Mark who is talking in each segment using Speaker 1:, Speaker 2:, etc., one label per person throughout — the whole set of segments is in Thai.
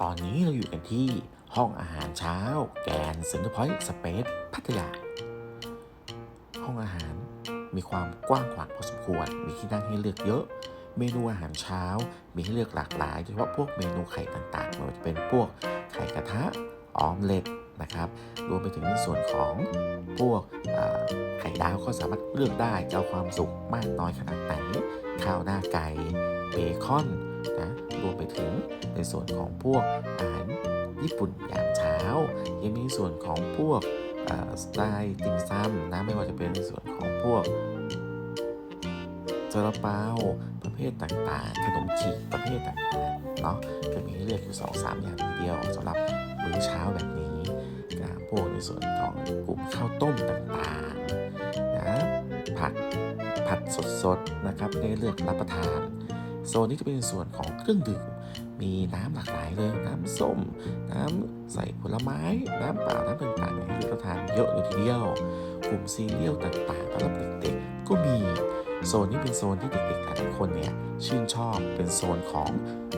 Speaker 1: ตอนนี้เราอยู่กันที่ห้องอาหารเช้า แกนเซ็นเตอร์พอยต์สเปซพัทยา ห้องอาหารมีความกว้างขวางพอสมควร มีที่นั่งให้เลือกเยอะ เมนูอาหารเช้า มีให้เลือกหลากหลายโดยเฉพาะพวกเมนูไข่ต่างๆไม่ว่าจะเป็นพวกไข่กระทะออมเล็ตนะครับ รวมไปถึงในส่วนของพวกไข่ดาวก็สามารถเลือกได้จะเอาความสุกมากน้อยขนาดไหน ข้าวหน้าไก่เบคอนนะ รวมไปถึง ในส่วนของพวกอาหารญี่ปุ่นยามเช้า ยังมีส่วนของพวกสไตล์ติ่มซำนะไม่ว่าจะเป็นในส่วนของพวกซาลาเปาประเภทต่างๆ ขนมจีบประเภทต่างๆเนาะก็มีให้เลือกอยู่2อสามอย่างทีเดียวสำหรับมื้อเช้าแบบนี้นะพวกในส่วนของกลุ่มข้าวต้มต่างๆนะผักผัดสดๆนะครับให้เลือกรับประทาน โซนนี้จะเป็นส่วนของเครื่องดื่ม มีน้ำหลากหลายเลย น้ำส้ม น้ำใส่ผลไม้ น้ำเปล่า น้ำต่างๆให้รับประทานเยอะเลยทีเดียว กลุ่มซีเรียลต่างๆสำหรับเด็กๆ ก็มี โซนนี้เป็นโซนที่เด็กๆหลายๆคนเนี่ยชื่นชอบ เป็นโซนของ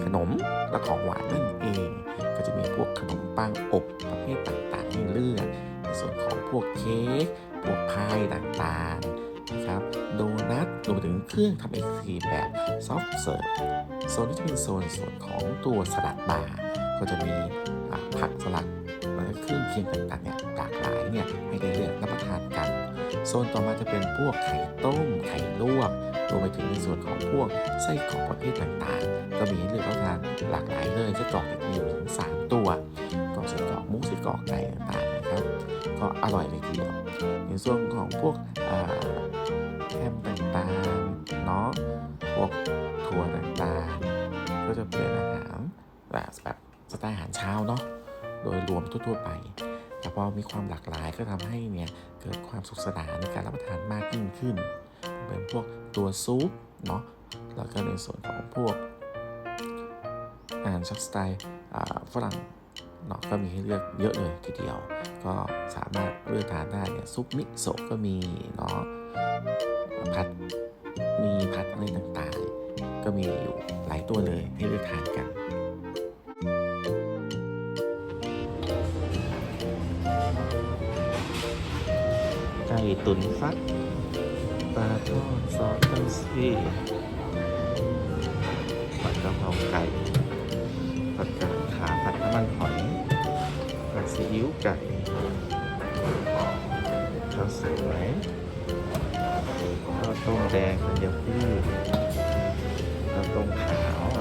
Speaker 1: ขนมและของหวานนั่นเอง ก็จะมีพวกขนมปังอบประเภทต่างๆให้เลือกในส่วนของพวกเค้ก พวกพายต่างๆ นะครับโดนัทรวมไปถึงเครื่องทำไอศครีมแบบซอฟต์เสิร์ฟโซนนี้จะเป็นโซนส่วนของตัวสลัดบาร์ก็จะมีผักสลัดและเครื่องเคียงต่างๆเนี่ยหลากหลายเนี่ยให้ได้เลือกรับประทานกัน โซนต่อมาจะเป็นพวกไข่ต้ม ไข่ลวกรวมไปถึงในส่วนของพวกไส้กรอกประเภทต่างๆ ก็มีให้เลือกรับประทานหลากหลายเลยไส้กรอกเนี่ยมีอยู่ถึง3ตัวก็ไส้กรอกหมูไส้กรอกไก่ต่างๆนะครับ ก็อร่อยเลยทีเดียวในส่วนของพวกอ ต่างๆเนาะพวกถั่วต่างๆ ก็จะเป็นอาหารแบบแบบสไตล์อาหารเช้าเนาะโดยรวมทั่วๆไป แต่พอมีความหลากหลายก็ทำให้เนี่ยเกิดความสุขสนานในการรับประทานมากยิ่งขึ้น เป็นพวกตัวซุปเนาะแล้วก็ในส่วนของพวกอาหารชอตสไตล์ฝรั่ง เนาะก็มีให้เลือกเยอะเลยทีเดียว ก็สามารถเลือกทานได้เนี่ยซุปมิโซะก็มีเนาะผัดมีผัดอะไรต่างๆ ก็มีอยู่หลายตัวเลยให้เลือกทานกันไก่ตุ๋นฟักปลาทอดซอสเต้าซี่ผัดกะเพราไก่ผัดกาดขาผัดน้ำมันหอย ผัดซีอิ๊วไก่ข้าวสวยข้